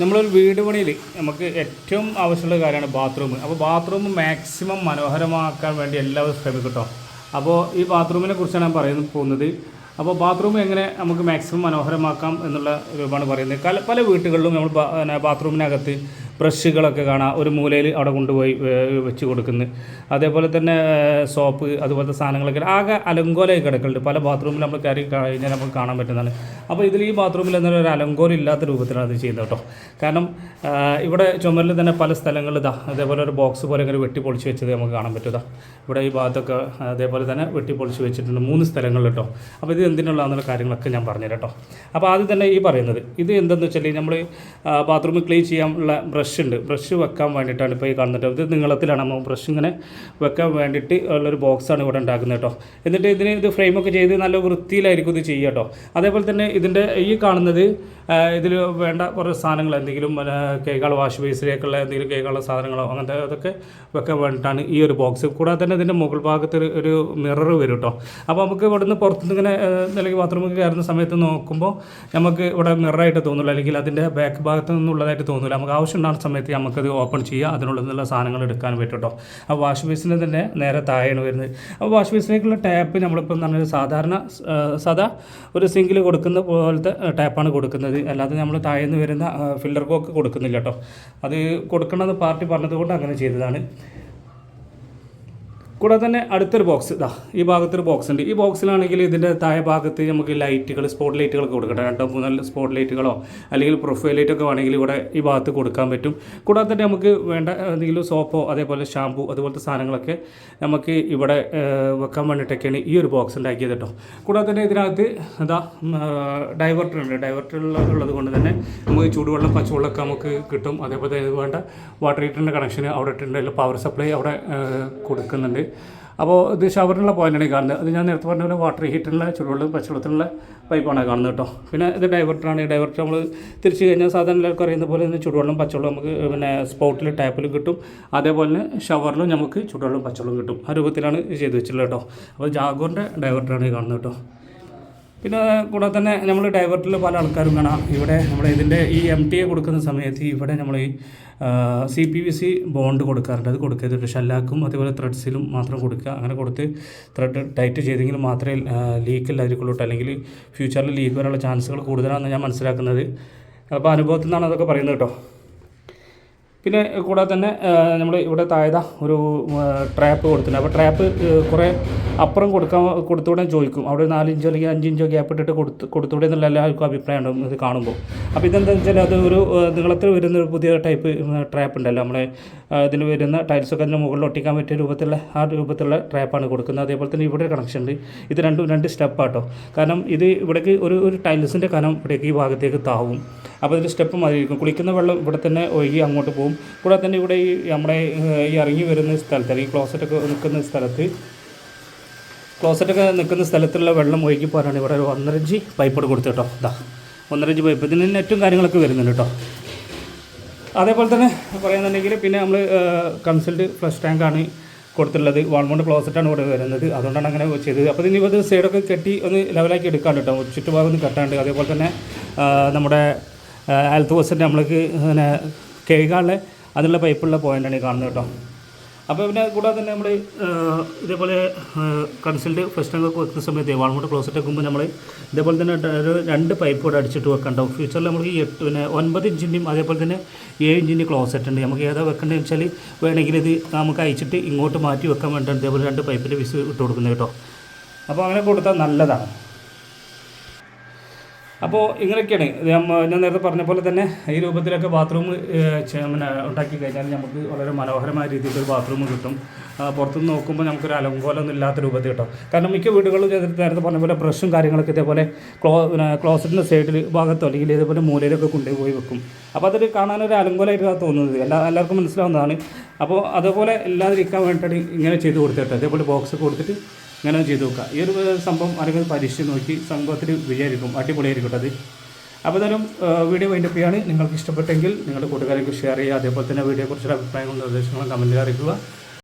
നമ്മളൊരു വീട് പണിയിൽ നമുക്ക് ഏറ്റവും ആവശ്യമുള്ള കാര്യമാണ് ബാത്റൂം അപ്പോൾ ബാത്റൂം മാക്സിമം മനോഹരമാക്കാൻ വേണ്ടി എല്ലാവരും ശ്രമിക്കും കേട്ടോ അപ്പോൾ ഈ ബാത്റൂമിനെ കുറിച്ചാണ് ഞാൻ പറയുന്നത് പോകുന്നത്. അപ്പോൾ ബാത്റൂം എങ്ങനെ നമുക്ക് മാക്സിമം മനോഹരമാക്കാം എന്നുള്ള രൂപമാണ് പറയുന്നത്. പല പല വീട്ടുകളിലും നമ്മൾ ബാത്റൂമിനകത്ത് ബ്രഷുകളൊക്കെ കാണാം. ഒരു മൂലയിൽ അവിടെ കൊണ്ടുപോയി വെച്ച് കൊടുക്കുന്നു. അതേപോലെ തന്നെ സോപ്പ് അതുപോലത്തെ സാധനങ്ങളൊക്കെ. ആകെ അലങ്കോലമായി കിടക്കുന്നുണ്ട് പല ബാത്റൂമിൽ നമ്മൾ കയറി കഴിഞ്ഞാൽ നമുക്ക് കാണാൻ പറ്റുന്നതാണ്. അപ്പോൾ ഇതിൽ ഈ ബാത്റൂമിൽ എന്നൊരു ഒരു അലങ്കോലം ഇല്ലാത്ത രൂപത്തിലാണ് അത് ചെയ്യുന്നത് കേട്ടോ. കാരണം ഇവിടെ ചുമരിൽ തന്നെ പല സ്ഥലങ്ങളിൽ ഇതാ. അതേപോലെ ഒരു ബോക്സ് പോലെ ഇങ്ങനെ വെട്ടി പൊളിച്ച് വെച്ചത് നമുക്ക് കാണാൻ പറ്റും ഇവിടെ ഈ ഭാഗത്തൊക്കെ അതേപോലെ തന്നെ വെട്ടി പൊളിച്ച് വെച്ചിട്ടുണ്ട് മൂന്ന് സ്ഥലങ്ങളിൽ കേട്ടോ. അപ്പോൾ ഇത് എന്തിനുള്ളതെന്നുള്ള കാര്യങ്ങളൊക്കെ ഞാൻ പറഞ്ഞുതരാം കേട്ടോ. അപ്പോൾ ആദ്യം തന്നെ ഈ പറയുന്നത് ഇത് എന്തെന്ന് വെച്ചാൽ നമ്മൾ ബാത്റൂമിൽ ക്ലീൻ ചെയ്യാനുള്ള ബ്രഷ് ഉണ്ട് ബ്രഷ് വെക്കാൻ വേണ്ടിയിട്ടാണ് ഇപ്പോൾ ഈ കാണുന്നത്. ഇത് നീളത്തിലാണ്. നമ്മൾ ബ്രഷ് ഇങ്ങനെ വെക്കാൻ വേണ്ടിയിട്ട് ഉള്ളൊരു ബോക്സാണ് ഇവിടെ ഉണ്ടാക്കുന്നത് കേട്ടോ. എന്നിട്ട് ഇതിന് ഇത് ഫ്രെയിമൊക്കെ ചെയ്ത് നല്ല വൃത്തിയിലായിരിക്കും ഇത് ചെയ്യുക കേട്ടോ. അതേപോലെ തന്നെ ഇതിന്റെ ഈ കാണുന്നത് ഇതിൽ വേണ്ട കുറേ സാധനങ്ങൾ എന്തെങ്കിലും കേക്കാൾ വാഷ് ബേസിലേക്കുള്ള എന്തെങ്കിലും കേക്കാളോ സാധനങ്ങളോ അങ്ങനത്തെ അതൊക്കെ വെക്കാൻ വേണ്ടിയിട്ടാണ് ഈ ഒരു ബോക്സ്. കൂടാതെ തന്നെ ഇതിന്റെ മുകൾ ഭാഗത്ത് ഒരു ഒരു മിറർ വരും കേട്ടോ. അപ്പോൾ നമുക്ക് ഇവിടുന്ന് പുറത്തുനിന്ന് ഇങ്ങനെ അല്ലെങ്കിൽ ബാത്റൂമിൽ കയറുന്ന സമയത്ത് നോക്കുമ്പോൾ നമുക്ക് ഇവിടെ മിററായിട്ട് തോന്നുള്ളൂ. അല്ലെങ്കിൽ അതിന്റെ ബാക്ക് ഭാഗത്ത് നിന്നുള്ളതായിട്ട് തോന്നില്ല. നമുക്ക് ആവശ്യമുണ്ടാകുന്ന സമയത്ത് നമുക്കത് ഓപ്പൺ ചെയ്യുക. നല്ല സാധനങ്ങൾ എടുക്കാൻ പറ്റും കേട്ടോ. അപ്പോൾ വാഷ് ബേസിന് തന്നെ നേരെ താഴെയാണ് വരുന്നത്. അപ്പോൾ വാഷ് ബേസിലേക്കുള്ള ടാപ്പ് നമ്മളിപ്പോൾ നല്ല സാധാരണ സാധാ ഒരു സിങ്കിൽ കൊടുക്കുന്ന പോലത്തെ ടാപ്പാണ് കൊടുക്കുന്നത്. അല്ലാതെ നമ്മൾ താഴെ നിന്ന് വരുന്ന ഫിൽറ്റർ കോക്ക് കൊടുക്കുന്നില്ല കേട്ടോ. അത് കൊടുക്കണമെന്ന് പാർട്ടി പറഞ്ഞതുകൊണ്ട് അങ്ങനെ ചെയ്തതാണ്. കൂടാതെ തന്നെ അടുത്തൊരു ബോക്സ് ഇതാ ഈ ഭാഗത്തൊരു ബോക്സ് ഉണ്ട്. ഈ ബോക്സിലാണെങ്കിൽ ഇതിന്റെ താഴെ ഭാഗത്ത് നമുക്ക് ലൈറ്റുകൾ സ്പോട്ട് ലൈറ്റുകളൊക്കെ കൊടുക്കട്ടെ. രണ്ടോ മൂന്നോ സ്പോട്ട് ലൈറ്റുകളോ അല്ലെങ്കിൽ പ്രൊഫൈൽ ലൈറ്റൊക്കെ വേണമെങ്കിൽ ഇവിടെ ഈ ഭാഗത്ത് കൊടുക്കാൻ പറ്റും. കൂടാതെ തന്നെ നമുക്ക് വേണ്ട എന്തെങ്കിലും സോപ്പോ അതേപോലെ ഷാമ്പു അതുപോലത്തെ സാധനങ്ങളൊക്കെ നമുക്ക് ഇവിടെ വെക്കാൻ വേണ്ടിയിട്ടൊക്കെയാണ് ഈ ഒരു ബോക്സ് ഉണ്ടാക്കിയത് കേട്ടോ. കൂടാതെ തന്നെ ഇതിനകത്ത് എന്താ ഡൈവർട്ടർ ഉണ്ട്. ഡൈവർട്ടർ ഉള്ളത് കൊണ്ട് തന്നെ നമുക്ക് ചൂടുവെള്ളം പച്ചവെള്ളമൊക്കെ നമുക്ക് കിട്ടും. അതേപോലെ വേണ്ട വാട്ടർ ഹീറ്ററിന്റെ കണക്ഷൻ അവിടെ ഇട്ടിട്ടുണ്ട്. പവർ സപ്ലൈ അവിടെ കൊടുക്കുന്നുണ്ട്. അപ്പോൾ ഇത് ഷവറിനുള്ള പോയിന്റാണ് കാണുന്നത്. അത് ഞാൻ നേരത്തെ പറഞ്ഞ പോലെ വാട്ടർ ഹീറ്ററിനുള്ള ചുടുവെള്ളം പച്ചവെള്ളത്തിനുള്ള പൈപ്പാണ് കാണുന്നത് കേട്ടോ. പിന്നെ ഇത് ഡൈവർട്ടറാണ് ഡൈവർട്ടർ നമ്മൾ തിരിച്ചു കഴിഞ്ഞാൽ സാധാരണ എല്ലാവർക്കും അറിയുന്ന പോലെ തന്നെ ചുടുവെള്ളം പച്ചവെള്ളം നമുക്ക് പിന്നെ സ്പോട്ടിൽ ടാപ്പിലും കിട്ടും. അതേപോലെ തന്നെ ഷവറിലും നമുക്ക് ചുടുവെള്ളം പച്ചവെള്ളം കിട്ടും. ആ രൂപത്തിലാണ് ചെയ്ത് വെച്ചിട്ടുള്ളത് കേട്ടോ. അപ്പോൾ ജാഗോറിന്റെ ഡൈവർട്ടറാണ് ഈ കാണുന്നത് കേട്ടോ. പിന്നെ കൂടാതെ തന്നെ നമ്മൾ ഡൈവർട്ടിൽ പല ആൾക്കാരും കാണാം. ഇവിടെ നമ്മൾ ഇതിന്റെ ഈ എം ടി എ കൊടുക്കുന്ന സമയത്ത് ഇവിടെ നമ്മൾ ഈ C P V C bond കൊടുക്കാറുണ്ട്. അത് കൊടുക്കരുത്. ഷെല്ലാക്കും അതേപോലെ ത്രെഡ്സിലും മാത്രം കൊടുക്കുക. അങ്ങനെ കൊടുത്ത് ത്രെഡ് ടൈറ്റ് ചെയ്തെങ്കിൽ മാത്രമേ ലീക്ക് ഇല്ലാതിരിക്കുള്ളൂ അല്ലെങ്കിൽ ഫ്യൂച്ചറിൽ ലീക്ക് വരാനുള്ള ചാൻസുകൾ കൂടുതലാണെന്ന് ഞാൻ മനസ്സിലാക്കുന്നത്. അപ്പോൾ അനുഭവത്തിൽ നിന്നാണ് അതൊക്കെ പറയുന്നത് കേട്ടോ. പിന്നെ കൂടാതെ തന്നെ നമ്മൾ ഇവിടെ താഴെ ഒരു ട്രാപ്പ് കൊടുത്തിട്ടുണ്ട്. അപ്പോൾ ട്രാപ്പ് കുറേ അപ്പുറം കൊടുക്കാൻ കൊടുത്തുകൂടെ ചോദിക്കും. അവിടെ ഒരു നാലിഞ്ചോ അല്ലെങ്കിൽ അഞ്ചിഞ്ചോ ഗ്യാപ്പ് ഇട്ടിട്ട് കൊടുത്ത് കൊടുത്തുകൂടെ എന്നുള്ള എല്ലാവർക്കും അഭിപ്രായം ഉണ്ടാവും ഇത് കാണുമ്പോൾ. അപ്പോൾ ഇതെന്താ വെച്ചാൽ അത് ഒരു നീളത്തിൽ വരുന്ന ഒരു പുതിയ ടൈപ്പ് ട്രാപ്പ് ഉണ്ടല്ലോ. നമ്മളെ ഇതിൽ വരുന്ന ടൈൽസൊക്കെ അതിന് മുകളിൽ ഒട്ടിക്കാൻ പറ്റിയ രൂപത്തിലുള്ള ആ രൂപത്തിലുള്ള ട്രാപ്പാണ് കൊടുക്കുന്നത്. അതേപോലെ തന്നെ ഇവിടെ കണക്ഷൻ ഉണ്ട്. ഇത് രണ്ടും രണ്ട് സ്റ്റെപ്പാട്ടോ. കാരണം ഇത് ഇവിടേക്ക് ഒരു ഒരു ടൈൽസിന്റെ കനം ഇവിടേക്ക് ഈ ഭാഗത്തേക്ക് താവും. അപ്പോൾ ഇതിന്റെ സ്റ്റെപ്പ് മാതിരിയിരിക്കും കുളിക്കുന്ന വെള്ളം ഇവിടെ തന്നെ ഒഴുകി അങ്ങോട്ട് പോകും. കൂടാതെ തന്നെ ഇവിടെ ഈ നമ്മുടെ ഈ ഇറങ്ങി വരുന്ന സ്ഥലത്ത് അല്ലെങ്കിൽ ക്ലോസറ്റൊക്കെ നിൽക്കുന്ന സ്ഥലത്ത് ക്ലോസറ്റൊക്കെ നിൽക്കുന്ന സ്ഥലത്തുള്ള വെള്ളം ഒഴുകി പോകാനാണ് ഇവിടെ ഒരു ഒന്നരഞ്ച് പൈപ്പ് പൈപ്പോട് കൊടുത്തു കേട്ടോ. ഇതാ ഒന്നരഞ്ച് പൈപ്പ് ഇതിന് നെറ്റും കാര്യങ്ങളൊക്കെ വരുന്നുണ്ട് കേട്ടോ. അതേപോലെ തന്നെ പറയുന്നുണ്ടെങ്കിൽ പിന്നെ നമ്മൾ കൺസൾട്ട് ഫ്ലഷ് ടാങ്കാണ് കൊടുത്തിട്ടുള്ളത്. വാൾമോണ്ട് ക്ലോസറ്റാണ് ഇവിടെ വരുന്നത്. അതുകൊണ്ടാണ് അങ്ങനെ ചെയ്തത്. അപ്പോൾ ഇനി ഇത് സൈഡൊക്കെ കെട്ടി ഒന്ന് ലെവലാക്കി എടുക്കാണ്ട് കേട്ടോ. ചുറ്റുഭാഗം ഒന്ന് കെട്ടാണ്ട്. അതേപോലെ തന്നെ നമ്മുടെ ഹെൽത്ത് പോസ്റ്റിന്റെ നമ്മൾക്ക് പിന്നെ കഴുകാനുള്ള അതിനുള്ള പൈപ്പുള്ള പോയിന്റാണ് ഈ കാണുന്നത് കേട്ടോ. അപ്പോൾ പിന്നെ കൂടാതെ തന്നെ നമ്മൾ ഇതേപോലെ ഫസ്റ്റ് ടാങ്ക് വെക്കുന്ന സമയത്ത് വാൾമോട്ട് ക്ലോസറ്റ് വെക്കുമ്പോൾ നമ്മൾ ഇതേപോലെ തന്നെ ഒരു രണ്ട് പൈപ്പ് കൂടെ അടിച്ചിട്ട് വെക്കണ്ടാവും ഫ്യൂച്ചറിൽ നമുക്ക് എട്ട് പിന്നെ ഒൻപത് ഇഞ്ചിന്റെയും അതേപോലെ തന്നെ ഏഴ് ഇഞ്ചിന്റെ ക്ലോസറ്റ് ഉണ്ട്. നമുക്ക് ഏതാ വെക്കേണ്ടതെന്ന് വെച്ചാൽ വേണമെങ്കിൽ ഇത് നമുക്ക് അയച്ചിട്ട് ഇങ്ങോട്ട് മാറ്റി വെക്കാൻ വേണ്ടിയിട്ട് ഇതേപോലെ രണ്ട് പൈപ്പിന്റെ വിസ് ഇട്ട് കൊടുക്കുന്നത് കേട്ടോ. അപ്പോൾ അങ്ങനെ കൊടുത്താൽ നല്ലതാണ്. അപ്പോൾ ഇങ്ങനെയൊക്കെയാണ്. ഞാൻ നേരത്തെ പറഞ്ഞ പോലെ തന്നെ ഈ രൂപത്തിലൊക്കെ ബാത്റൂം പിന്നെ ഉണ്ടാക്കി കഴിഞ്ഞാൽ നമുക്ക് വളരെ മനോഹരമായ രീതിയിൽ ഒരു ബാത്റൂം കിട്ടും. പുറത്തു പുറത്തുനിന്ന് നോക്കുമ്പോൾ നമുക്കൊരു അലങ്കോലമൊന്നും ഇല്ലാത്ത രൂപത്തിൽ കിട്ടും. കാരണം മിക്ക വീടുകളും നേരത്തെ പറഞ്ഞ പോലെ ബ്രഷും കാര്യങ്ങളൊക്കെ ഇതേപോലെ ക്ലോ ക്ലോസറ്റിന്റെ സൈഡിൽ ഭാഗത്തോ അല്ലെങ്കിൽ ഇതേപോലെ മൂലയിലൊക്കെ കൊണ്ടുപോയി വെക്കും. അപ്പോൾ അതൊരു കാണാനൊരു അലങ്കോലമായിട്ടാണ് തോന്നുന്നത്. എല്ലാ എല്ലാവർക്കും മനസ്സിലാവുന്നതാണ്. അപ്പോൾ അതുപോലെ ഇല്ലാതിരിക്കാൻ വേണ്ടിയിട്ടാണ് ഇങ്ങനെ ചെയ്ത് കൊടുത്തിട്ട് അതേപോലെ ബോക്സ് കൊടുത്തിട്ട് ഇങ്ങനെ ചെയ്തു നോക്കുക. ഈ ഒരു സംഭവം ആരെങ്കിലും പരീക്ഷിച്ച് നോക്കി സംഭവത്തിൽ വിചാരിക്കും അടിപൊളിയായിരിക്കും അത്. അപ്പോൾ എന്തായാലും വീഡിയോ വൈൻഡപ്പ് നിങ്ങൾക്ക് ഇഷ്ടപ്പെട്ടെങ്കിൽ നിങ്ങളുടെ കൂട്ടുകാർക്ക് ഷെയർ ചെയ്യുക. അതേപോലെ തന്നെ വീഡിയോയെക്കുറിച്ചുള്ള അഭിപ്രായങ്ങളും നിർദ്ദേശങ്ങളും കമന്റിൽ അറിയിക്കുക.